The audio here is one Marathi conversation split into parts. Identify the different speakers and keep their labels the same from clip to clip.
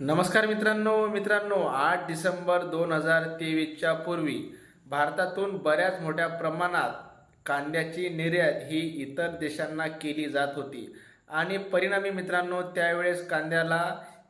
Speaker 1: नमस्कार मित्रांनो मित्रांनो आठ डिसेंबर दोन हजार तेवीसच्या पूर्वी भारतातून बऱ्याच मोठ्या प्रमाणात कांद्याची निर्यात ही इतर देशांना केली जात होती. आणि परिणामी मित्रांनो त्यावेळेस कांद्याला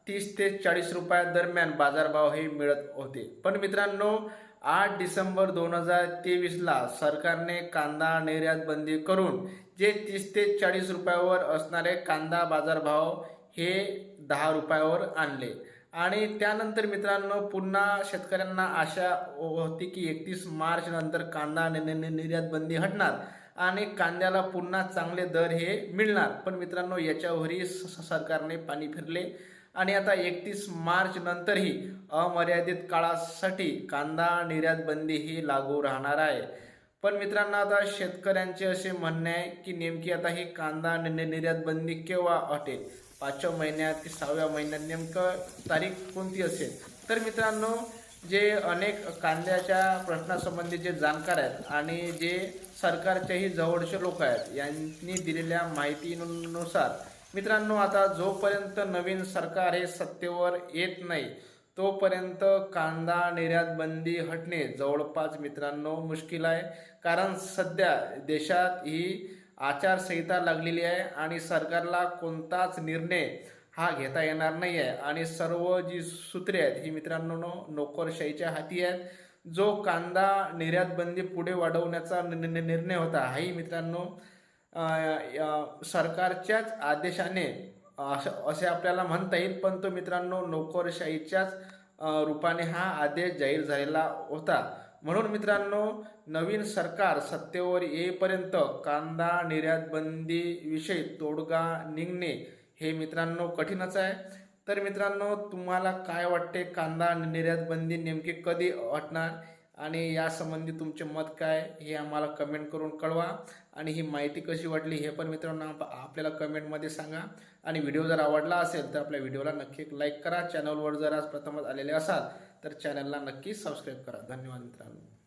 Speaker 1: तीस ते चाळीस रुपया दरम्यान बाजारभाव हे मिळत होते. पण मित्रांनो आठ डिसेंबर दोन हजार तेवीसला सरकारने कांदा निर्यात बंदी करून जे तीस ते चाळीस रुपयावर असणारे कांदा बाजारभाव हे दहा रुपयावर आणले. आणि त्यानंतर मित्रांनो पुन्हा शेतकऱ्यांना आशा होती की एकतीस मार्च नंतर कांदा निर्यात बंदी हटणार आणि कांद्याला पुन्हा चांगले दर हे मिळणार. पण मित्रांनो याच्यावरही स- सरकारने पाणी फिरले. आणि आता एकतीस मार्च नंतरही अमर्यादित काळासाठी कांदा निर्यात बंदी ही लागू राहणार आहे. पण मित्रांनो आता शेतकऱ्यांचे असे म्हणणे आहे की नेमकी आता ही कांदा निर्यात बंदी केव्हा हटेल? पाचव्या महिन्यात की सहाव्या महिन्यात नेमकं तारीख कोणती असेल? तर मित्रांनो जे अनेक कांद्याच्या प्रश्नासंबंधी जे जाणकार आहेत आणि जे सरकारच्याही जवळचे लोक आहेत यांनी दिलेल्या माहितीनुसार मित्रांनो आता जोपर्यंत नवीन सरकार हे सत्तेवर येत नाही तोपर्यंत कांदा निर्यात बंदी हटणे जवळपास मित्रांनो मुश्किल आहे. कारण सध्या देशात ही आचारसंहिता लागलेली आहे आणि सरकारला कोणताच निर्णय हा घेता येणार नाही आहे आणि सर्व जी सूत्रे आहेत ही मित्रांनो नोकरशाहीच्या हाती आहेत. जो कांदा निर्यात बंदी पुढे वाढवण्याचा नि- निर्णय होता हाही मित्रांनो सरकारच्याच आदेशाने असं असे आपल्याला म्हणता येईल. पण तो मित्रांनो नोकरशाहीच्याच रूपाने हा आदेश जाहीर झालेला होता. म्हणून मित्रांनो नवीन सरकार सत्तेवर येईपर्यंत कांदा निर्यात बंदीविषयी तोडगा निघणे हे मित्रांनो कठीणच आहे. तर मित्रांनो तुम्हाला काय वाटते? कांदा निर्यात बंदी नेमकी कधी वाटणार? आणि यासंबंधी तुमचे मत काय? हे आम्हाला कमेंट करून कळवा. आणि ही माहिती कशी वाटली हे पण मित्रांनो आप- आपल्याला कमेंटमध्ये सांगा. आणि व्हिडिओ जर आवडला असेल तर आपल्या व्हिडिओला नक्की एक लाईक करा. चॅनलवर जर आज प्रथमच आलेले असाल तर चॅनलला नक्की सबस्क्राईब करा. धन्यवाद मित्रांनो.